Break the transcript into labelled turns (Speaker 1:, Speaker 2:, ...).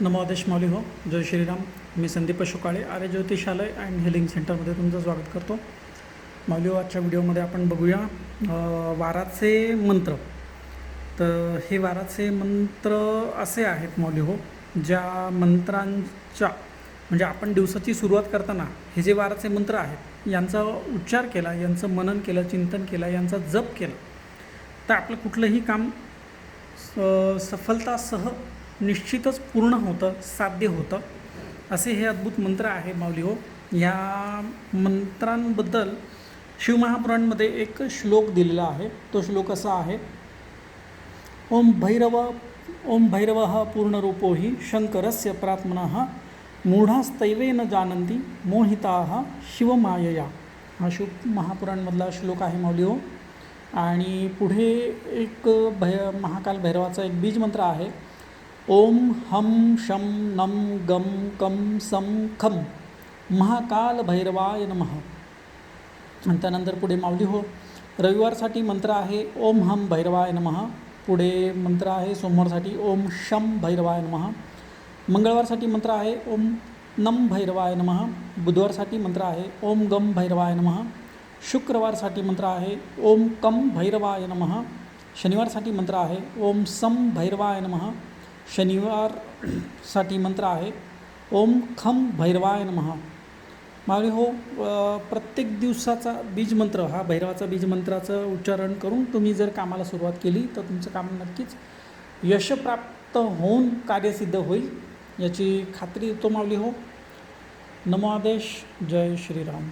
Speaker 1: नमोदेश मौली हो. जय श्रीराम. मी संदीप अशोकाळे आर्य ज्योतिषालय अँड हिलिंग सेंटरमध्ये तुमचं स्वागत करतो. मौली हो आजच्या व्हिडिओमध्ये आपण बघूया वाराचे मंत्र. तर हे वाराचे मंत्र असे आहेत मौली हो ज्या मंत्रांच्या म्हणजे आपण दिवसाची सुरुवात करताना हे जे वाराचे मंत्र आहेत यांचा उच्चार केला यांचं मनन केलं चिंतन केलं यांचा जप केला तर आपलं कुठलंही काम स- सफलतासह निश्चितच पूर्ण होतं साध्य होतं. असे हे अद्भुत मंत्र आहे माऊली हो. या मंत्रांबद्दल शिवमहापुराणमध्ये एक श्लोक दिलेला आहे. तो श्लोक असा आहे ओम भैरव ओम भैरव पूर्णरूपो ही शंकरस्य प्रात्मना मूढास्तैवेन जानंती मोहिता शिवमायया. हा शिव महापुराणमधला श्लोक आहे माऊली हो. आणि पुढे एक भै महाकाल भैरवाचा एक बीजमंत्र आहे. ओम हम शम नम गम कम सम खम महाकाल भैरवाय नमः। आणि त्यानंतर पुढे माऊली हो रविवारसाठी मंत्र आहे ओम हम भैरवाय नमः पुढे मंत्र आहे सोमवारसाठी ओम शम भैरवाय नमः मंगळवारसाठी मंत्र आहे ओम नम भैरवाय नमः बुधवारसाठी मंत्र आहे ओम गम भैरवाय नमः शुक्रवारसाठी मंत्र आहे ओम कम भैरवाय नमः शनिवारसाठी मंत्र आहे ओम सम भैरवाय नमः शनिवारसाठी मंत्र आहे ओम खम भैरवाय नमः. मावळी हो प्रत्येक दिवसाचा बीजमंत्र हा भैरवाचा बीजमंत्राचं उच्चारण करून तुम्ही जर कामाला सुरुवात केली तर तुमचं काम नक्कीच यशप्राप्त होऊन कार्यसिद्ध होईल याची खात्री देतो मावली हो. नमो आदेश जय श्रीराम.